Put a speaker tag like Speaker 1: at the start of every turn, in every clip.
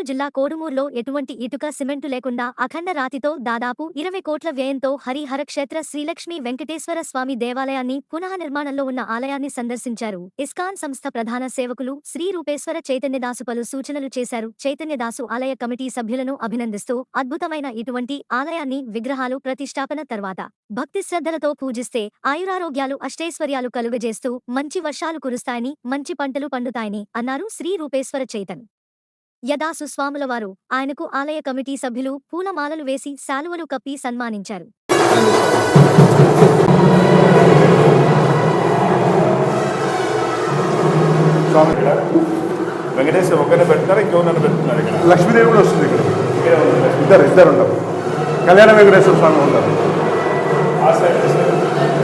Speaker 1: కర్నూలు జిల్లా కోడుమూరులో ఎటువంటి ఇటుక సిమెంటు లేకుండా అఖండ రాతితో దాదాపు ఇరవై కోట్ల వ్యయంతో హరిహర క్షేత్ర శ్రీలక్ష్మీ వెంకటేశ్వర స్వామి దేవాలయాన్ని పునః నిర్మాణంలో ఉన్న ఆలయాన్ని సందర్శించారు. ఇస్కాన్ సంస్థ ప్రధాన సేవకులు శ్రీ రూపేశ్వర చైతన్యదాసు పలు సూచనలు చేశారు. చైతన్యదాసు ఆలయ కమిటీ సభ్యులను అభినందిస్తూ అద్భుతమైన ఇటువంటి ఆలయాన్ని విగ్రహాలు ప్రతిష్టాపన తర్వాత భక్తి శ్రద్ధలతో పూజిస్తే ఆయురారోగ్యాలు అష్టైశ్వర్యాలు కలుగజేస్తూ మంచి వర్షాలు కురుస్తాయని మంచి పంటలు పండుతాయని అన్నారు శ్రీ రూపేశ్వర చైతన్. యదాసు స్వాముల వారు ఆయనకు ఆలయ కమిటీ సభ్యులు పూలమాలలు వేసి శాలువలు కప్పి సన్మానించారు.
Speaker 2: స్వామి ఇక్కడ. వెంకటేశ్వర ఒక్కనే పెడుతున్నారు ఇంకెవరినైనా పెడుతున్నారు ఇక్కడ?
Speaker 3: లక్ష్మీదేవి కూడా వస్తుంది ఇక్కడ. ఇద్దరు ఇద్దరు ఉంటారు. కళ్యాణ వెంకటేశ్వర స్వామి ఉంటారు.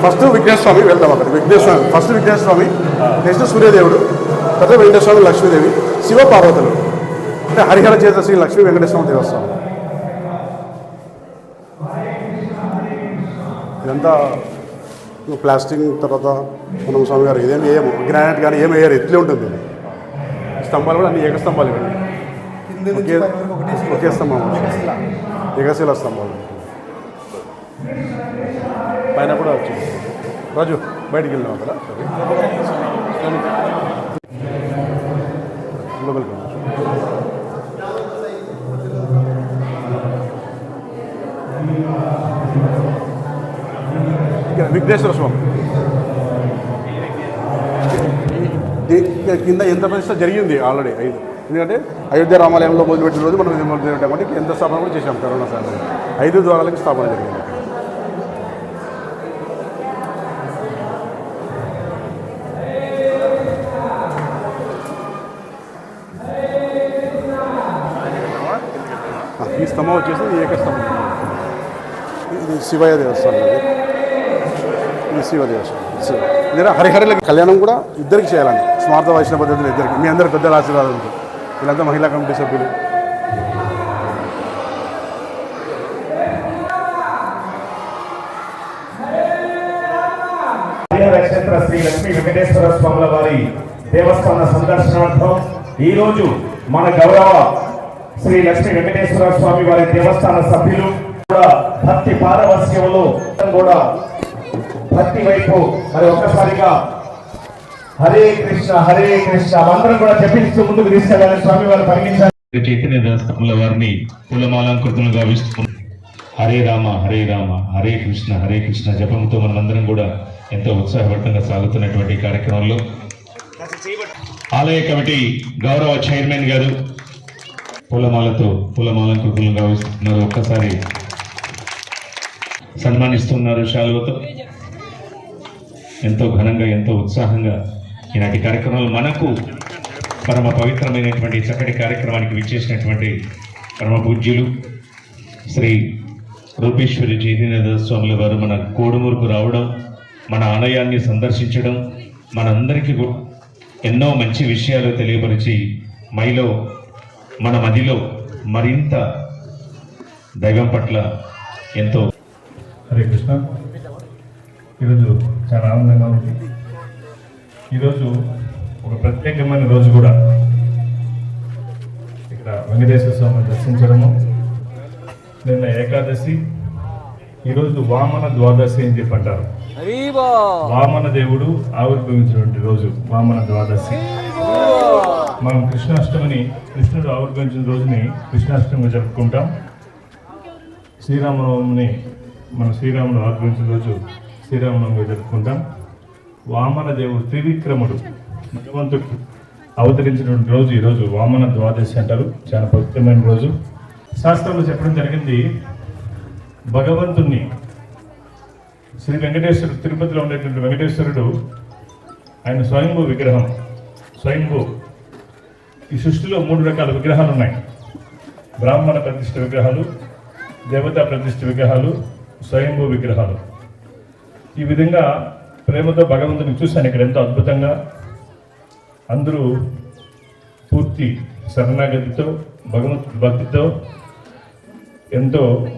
Speaker 3: ఫస్ట్ విఘ్నేశ్వర స్వామి వెళ్తాం అక్కడ. విఘ్నేశ్వర స్వామి ఫస్ట్ విఘ్నేశ్వర స్వామి నెక్స్ట్ సూర్యదేవుడు తర్వాత వెంకటేశ్వర స్వామి లక్ష్మీదేవి శివ పార్వతులు అంటే హరిహర చేత శ్రీ లక్ష్మీ వెంకటేశ్వర దేవస్థానం. ఇదంతా ప్లాస్టిక్ తర్వాత మనం స్వామి గారు ఇదేం వేయము. గ్రానైట్ కానీ ఏం వేయరు. ఎట్లే ఉంటుంది. స్తంభాలు కూడా అన్ని ఏక స్తంభాలు ఇవన్నీ. ఒకే ఒకే స్తంభం. ఏకశిల స్తంభాలు. పైన కూడా వచ్చింది. రాజు బయటికి వెళ్ళినాం అక్కడ. ఇక్కడ విఘ్నేశ్వర స్వామి. కింద ఎంత ప్రతిష్ట జరిగింది ఆల్రెడీ ఐదు. ఎందుకంటే అయోధ్య రామాలయంలో మొదలుపెట్టిన రోజు మనం కాబట్టి ఎంత స్థాపన కూడా చేశాం కరోనా సార్ ఐదు ద్వారాలకి స్థాపన జరిగింది. ఈ స్తంభం వచ్చేసి ఈ ఇది శివయ్య దేవస్థానం ఇది ఇది శివ దేవస్థానం. శివ. ఇదే కళ్యాణం కూడా ఇద్దరికి చేయాలని. స్మార్థ వైష్ణవ పద్ధతిలో ఇద్దరికి. మీ అందరు పెద్దల ఆశీర్వాదంతో. వీళ్ళంతా మహిళా కమిటీ సభ్యులు.
Speaker 4: నక్షత్ర శ్రీ లక్ష్మీ వెంకటేశ్వర స్వాముల వారి దేవస్థాన సందర్శనార్థం ఈ రోజు మన గౌరవ శ్రీ లక్ష్మీ వెంకటేశ్వర స్వామి వారి దేవస్థాన సభ్యులు భక్తి పారవస్యములు కూడా భక్తి వైపు మరి ఒక్కసారిగా హరే కృష్ణ హరే కృష్ణ. మంత్రం కూడా జపిస్తూ ముందుకు తీసుకెళ్ళాలని స్వామి వారు పరిగణించారు.
Speaker 5: చైతన్య దాసముల వారిని పూలమాలంకృతులు గావిస్తూ హరే రామ హరే రామ హరే కృష్ణ హరే కృష్ణ జపంతో మనమందరం కూడా ఎంతో ఉత్సాహభరితంగా సాగుతున్నటువంటి కార్యక్రమంలో ఆలయ కమిటీ గౌరవ చైర్మన్ గారు పూలమాలతో పూలమాలంకృతులు గావిస్తున్నారు. ఒక్కసారి సన్మానిస్తున్నారు శాలువతో. ఎంతో ఘనంగా ఎంతో ఉత్సాహంగా ఈనాటి కార్యక్రమాలు మనకు పరమ పవిత్రమైనటువంటి చక్కటి కార్యక్రమానికి విచ్చేసినటువంటి పరమ పూజ్యులు శ్రీ రూపేశ్వరి చైతన్య స్వాముల వారు మన కోడుమూరుకు రావడం మన ఆలయాన్ని సందర్శించడం మనందరికీ ఎన్నో మంచి విషయాలు తెలియపరిచి మైలో మన మదిలో మరింత దైవం పట్ల ఎంతో
Speaker 4: హరే కృష్ణ. ఈరోజు చాలా ఆనందంగా ఉంది. ఈరోజు ఒక ప్రత్యేకమైన రోజు కూడా. ఇక్కడ వెంకటేశ్వర స్వామిని దర్శించడము. నిన్న ఏకాదశి. ఈరోజు వామన ద్వాదశి అని చెప్పి అంటారు. వామన దేవుడు ఆవిర్భవించినటువంటి రోజు వామన ద్వాదశి. మనం కృష్ణాష్టమిని కృష్ణుడు ఆవిర్భవించిన రోజుని కృష్ణాష్టమిగా జరుపుకుంటాం. శ్రీరామనవమిని మన శ్రీరాముడు ఆగ్రహించిన రోజు శ్రీరామనవమిగా జరుపుకుంటాం. వామన దేవుడు త్రివిక్రముడు భగవంతుడు అవతరించినటువంటి రోజు ఈరోజు వామన ద్వాదశి అంటారు. చాలా పవిత్రమైన రోజు. శాస్త్రంలో చెప్పడం జరిగింది భగవంతుణ్ణి శ్రీ వెంకటేశ్వరుడు తిరుపతిలో ఉండేటువంటి వెంకటేశ్వరుడు ఆయన స్వయంభూ విగ్రహం స్వయంభూ. ఈ సృష్టిలో మూడు రకాల విగ్రహాలు ఉన్నాయి. బ్రాహ్మణ ప్రతిష్ఠ విగ్రహాలు దేవతా ప్రతిష్ఠ విగ్రహాలు స్వయంభూ విగ్రహాలు. ఈ విధంగా ప్రేమతో భగవంతుని చూశాను ఇక్కడ ఎంతో అద్భుతంగా. అందరూ పూర్తి శరణాగతితో భగవంతుడి భక్తితో ఎంతో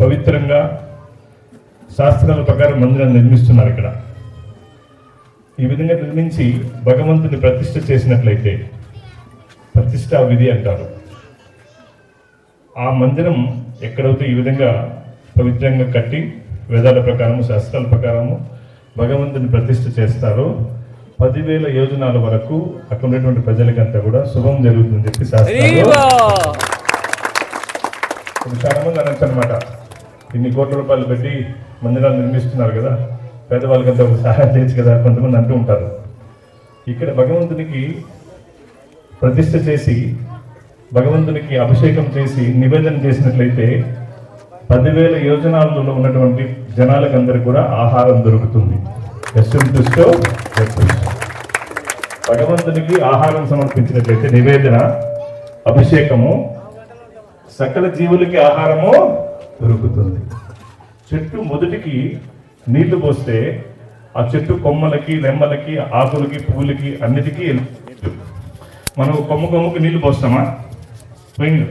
Speaker 4: పవిత్రంగా శాస్త్రాల ప్రకారం మందిరాన్ని నిర్మిస్తున్నారు ఇక్కడ. ఈ విధంగా నిర్మించి భగవంతుని ప్రతిష్ట చేసినట్లయితే ప్రతిష్టా విధి అంటారు. ఆ మందిరం ఎక్కడైతే ఈ విధంగా పవిత్రంగా కట్టి వేదాల ప్రకారము శాస్త్రాల ప్రకారము భగవంతుని ప్రతిష్ఠ చేస్తారో. పదివేల యోజనాల వరకు అక్కడ ఉన్నటువంటి ప్రజలకంతా కూడా శుభం జరుగుతుందని చెప్పి శాస్త్రాలు చాలా మంది అనొచ్చు అనమాట ఇన్ని కోట్ల రూపాయలు పెట్టి మందిరాలు నిర్మిస్తున్నారు కదా పేదవాళ్ళకంతా ఒక సహాయం చేయొచ్చు కదా కొంతమంది అంటూ ఉంటారు. ఇక్కడ భగవంతునికి ప్రతిష్ఠ చేసి భగవంతునికి అభిషేకం చేసి నివేదన చేసినట్లయితే పదివేల యోజనాలలో ఉన్నటువంటి జనాలకు అందరికి కూడా ఆహారం దొరుకుతుంది. యశ్వం భగవంతునికి ఆహారం సమర్పించినట్లయితే నివేదన అభిషేకము సకల జీవులకి ఆహారము దొరుకుతుంది. చెట్టు మొదటికి నీళ్ళు పోస్తే ఆ చెట్టు కొమ్మలకి రెమ్మలకి ఆకులకి పువ్వులకి అన్నిటికీ మనం కొమ్మ కొమ్మకి నీళ్ళు పోస్తామా? పోయింది.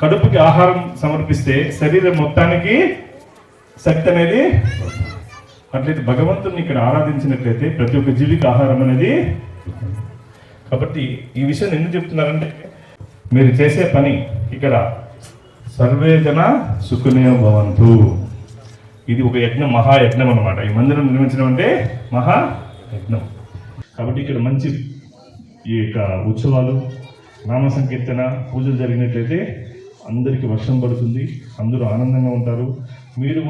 Speaker 4: కడుపుకి ఆహారం సమర్పిస్తే శరీరం మొత్తానికి శక్తి అనేది అట్లయితే భగవంతుని ఇక్కడ ఆరాధించినట్లయితే ప్రతి ఒక్క జీవికి ఆహారం అనేది కాబట్టి ఈ విషయం ఎందుకు చెప్తున్నారంటే మీరు చేసే పని ఇక్కడ సర్వేజన సుఖనే భవంతు. ఇది ఒక యజ్ఞం మహాయజ్ఞం అనమాట ఈ మందిరం నిర్మించడం అంటే మహాయజ్ఞం. కాబట్టి ఇక్కడ మంచి ఈ యొక్క ఉత్సవాలు నామ సంకీర్తన పూజలు జరిగినట్లయితే అందరికీ వర్షం పడుతుంది అందరూ ఆనందంగా ఉంటారు. మీరు